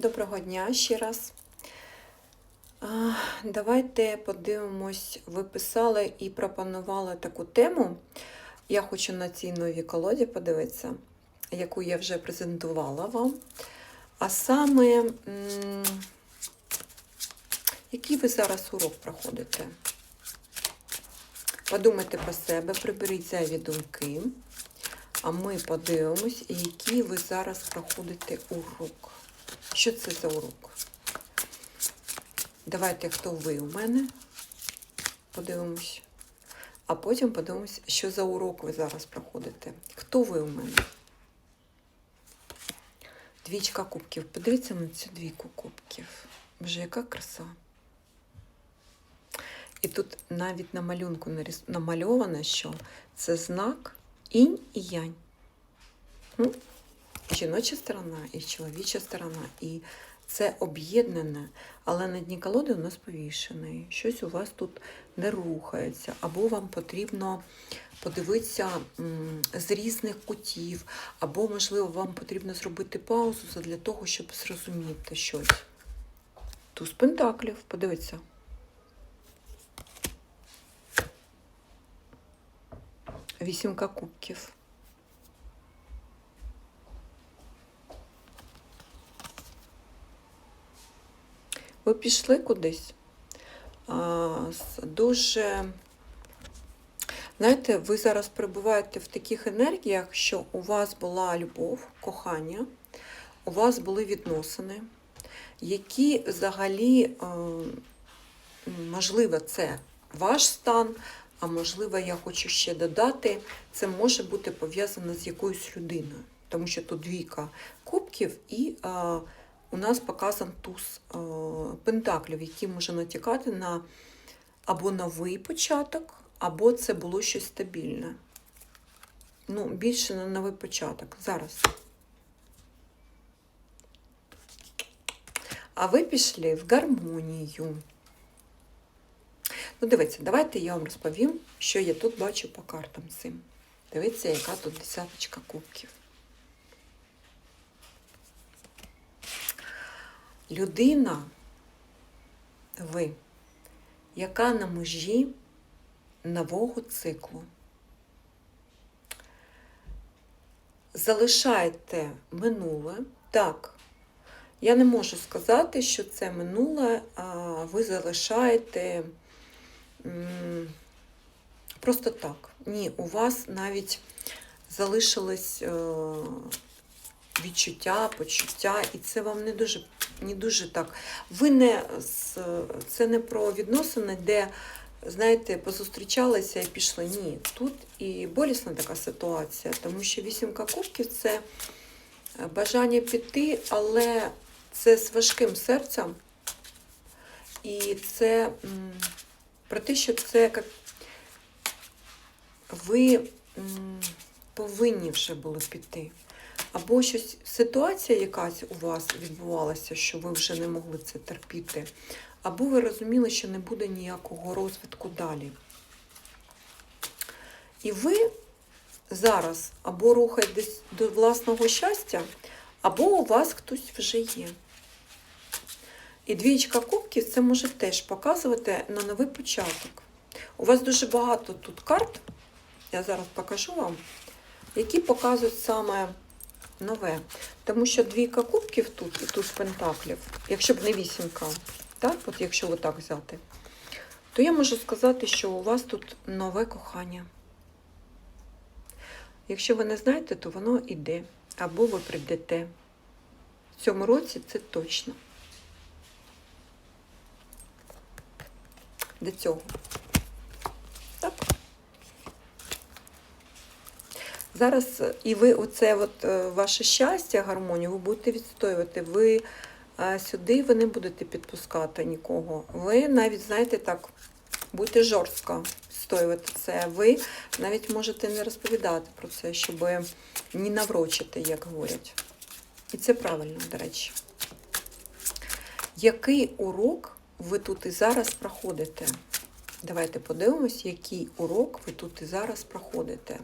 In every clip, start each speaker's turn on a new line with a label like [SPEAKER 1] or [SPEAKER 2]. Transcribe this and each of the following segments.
[SPEAKER 1] Доброго дня ще раз. Давайте подивимось, ви писали і пропонували таку тему. Я хочу на цій новій колоді подивитися, яку я вже презентувала вам. А саме, який ви зараз урок проходите? Подумайте про себе, приберіть зайві думки. А ми подивимось, який ви зараз проходите урок. Що це за урок? Давайте, хто ви у мене. Подивимось. А потім подивимось, що за урок ви зараз проходите. Хто ви у мене? Двічка кубків. Подивіться на цю двійку кубків. Боже, яка краса. І тут навіть на малюнку намальовано, що це знак інь і янь. Ну, жіноча сторона, і чоловіча сторона, і це об'єднане, але на дні колоди у нас повішений. Щось у вас тут не рухається, або вам потрібно подивитися з різних кутів, або, можливо, вам потрібно зробити паузу для того, щоб зрозуміти щось. Туз пентаклів, подивіться. Вісімка кубків. Ви пішли кудись. А, дуже, знаєте, ви зараз перебуваєте в таких енергіях, що у вас була любов, кохання, у вас були відносини, які взагалі, можливо, це ваш стан, а можливо, я хочу ще додати, це може бути пов'язано з якоюсь людиною, тому що тут двійка кубків і. У нас показан туз е, пентаклів, який може натякати на або новий початок, або це було щось стабільне. Ну, більше на новий початок. Зараз. А ви пішли в гармонію. Ну, дивіться, давайте я вам розповім, що я тут бачу по картам цим. Дивіться, яка тут десяточка кубків. Людина, ви, яка на межі нового циклу. Залишайте минуле. Так, я не можу сказати, що це минуле, а ви залишаєте просто так. Ні, у вас навіть залишилось е, відчуття, почуття, і це вам не дуже не дуже так. Ви не це не про відносини, де, знаєте, позустрічалися і пішли. Ні, тут і болісна така ситуація, тому що вісімка кубків це бажання піти, але це з важким серцем. І це про те, що це як ви повинні вже були піти. Або щось ситуація якась у вас відбувалася, що ви вже не могли це терпіти, або ви розуміли, що не буде ніякого розвитку далі. І ви зараз або рухаєтесь до власного щастя, або у вас хтось вже є. І двічка кубків це може теж показувати на новий початок. У вас дуже багато тут карт, я зараз покажу вам, які показують саме нове. Тому що двійка кубків тут і тут пентаклів, якщо б не вісімка, так, от якщо отак взяти, то я можу сказати, що у вас тут нове кохання. Якщо ви не знаєте, то воно іде, або ви прийдете. В цьому році це точно. До цього. Так. Зараз е, і ви оце от е, ваше щастя, гармонію, ви будете відстоювати. Ви е, сюди ви не будете підпускати нікого. Ви навіть, знаєте, так, будете жорстко відстоювати це. Ви навіть можете не розповідати про це, щоб не наврочити, як говорять. І це правильно, до речі. Який урок ви тут і зараз проходите? Давайте подивимось, який урок ви тут і зараз проходите.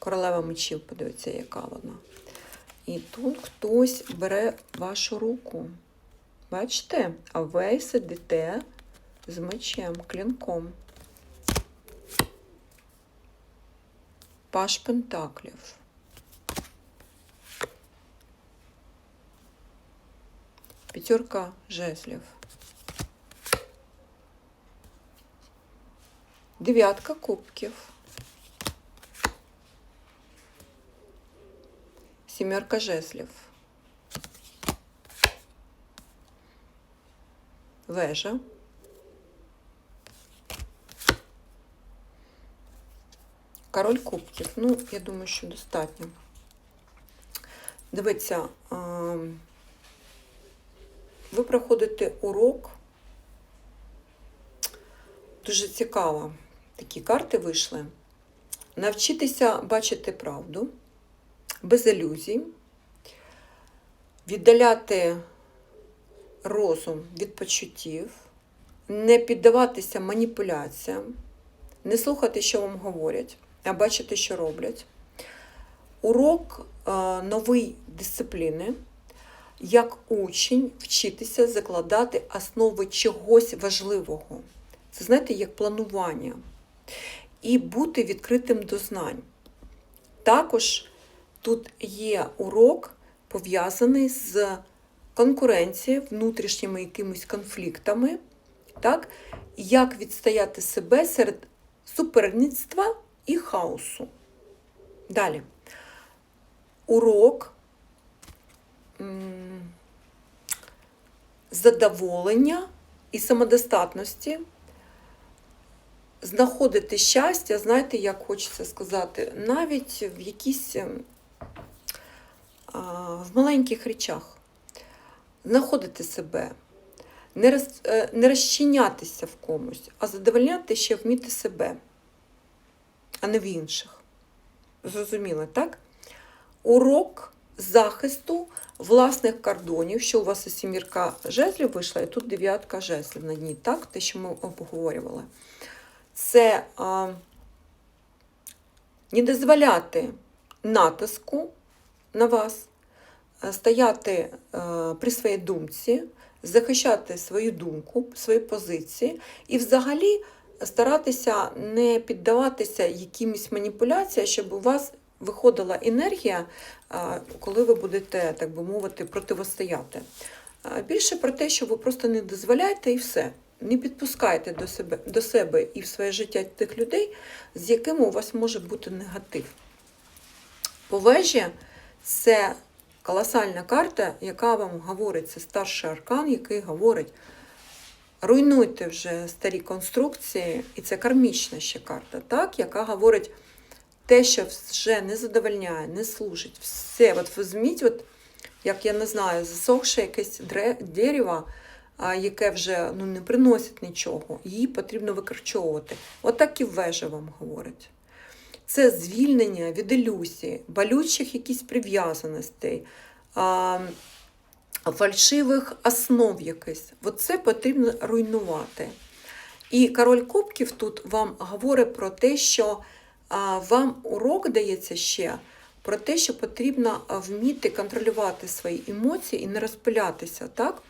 [SPEAKER 1] Королева мечів, подивіться, яка вона. І тут хтось бере вашу руку. Бачите? А ви сидите з мечем, клінком. Паш Пентаклів. П'ятерка жезлів. Дев'ятка кубків. Сімерка жезлів. Вежа. Король кубків. Ну, я думаю, що достатньо. Дивіться, ви проходите урок. Дуже цікаво. Такі карти вийшли. Навчитися бачити правду без ілюзій, віддаляти розум від почуттів, не піддаватися маніпуляціям, не слухати, що вам говорять, а бачити, що роблять. Урок е, нової дисципліни, як учень вчитися закладати основи чогось важливого. Це знаєте, як планування. І бути відкритим до знань. Також тут є урок пов'язаний з конкуренцією, внутрішніми якимись конфліктами, так? як відстояти себе серед суперництва і хаосу. Далі. Урок задоволення і самодостатності. Знаходити щастя, знаєте, як хочеться сказати, навіть в якісь ем, в маленьких речах. Знаходити себе, не, роз, е, не розчинятися в комусь, а задовольняти ще вміти себе, а не в інших. Зрозуміло, так? Урок захисту власних кордонів, що у вас і сімірка жезлів вийшла, і тут дев'ятка жезлів на дні, так? Те, що ми обговорювали. Це а, не дозволяти натиску на вас, стояти при своїй думці, захищати свою думку, свої позиції і взагалі старатися не піддаватися якимось маніпуляціям, щоб у вас виходила енергія, коли ви будете, так би мовити, противостояти. Більше про те, що ви просто не дозволяєте і все. Не підпускайте до себе, до себе і в своє життя тих людей, з якими у вас може бути негатив. По вежі це колосальна карта, яка вам говорить, це старший аркан, який говорить, руйнуйте вже старі конструкції, і це кармічна ще карта, так, яка говорить те, що вже не задовольняє, не служить. Все, от візьміть, от, як я не знаю, засохше якесь дерево, яке вже ну, не приносить нічого, її потрібно викорчовувати. Отак і вежа вам говорить. Це звільнення від ілюзій, болючих якісь прив'язаностей, фальшивих основ якихось. Оце потрібно руйнувати. І король Кубків тут вам говорить про те, що вам урок дається ще про те, що потрібно вміти контролювати свої емоції і не розпилятися, так?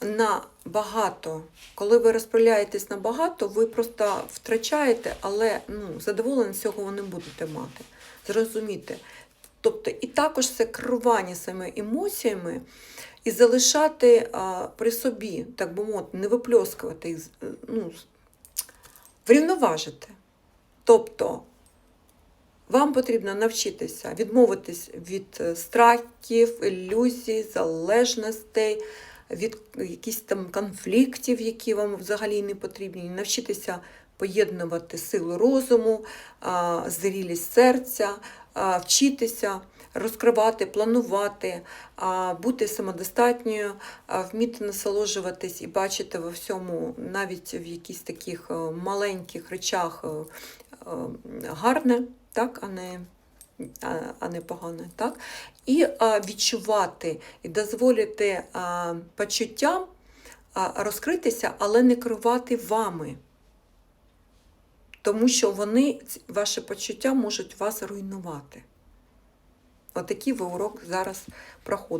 [SPEAKER 1] На багато. Коли ви розпиляєтесь на багато, ви просто втрачаєте, але ну, задоволення цього ви не будете мати. Зрозуміти. Тобто, і також це керування своїми емоціями і залишати а, при собі, так би мовити, не випльоскувати їх, з- ну, врівноважити. Тобто, вам потрібно навчитися відмовитись від е, страхів, ілюзій, залежностей, від якихось там конфліктів, які вам взагалі не потрібні, навчитися поєднувати силу розуму, зрілість серця, вчитися, розкривати, планувати, бути самодостатньою, вміти насолоджуватись і бачити во всьому, навіть в якихось таких е, маленьких речах е, е, гарне, так, а не а- не погане, так? І відчувати, і дозволити почуттям розкритися, але не керувати вами. Тому що вони, ваші почуття можуть вас руйнувати. Отакий ви урок зараз проходите.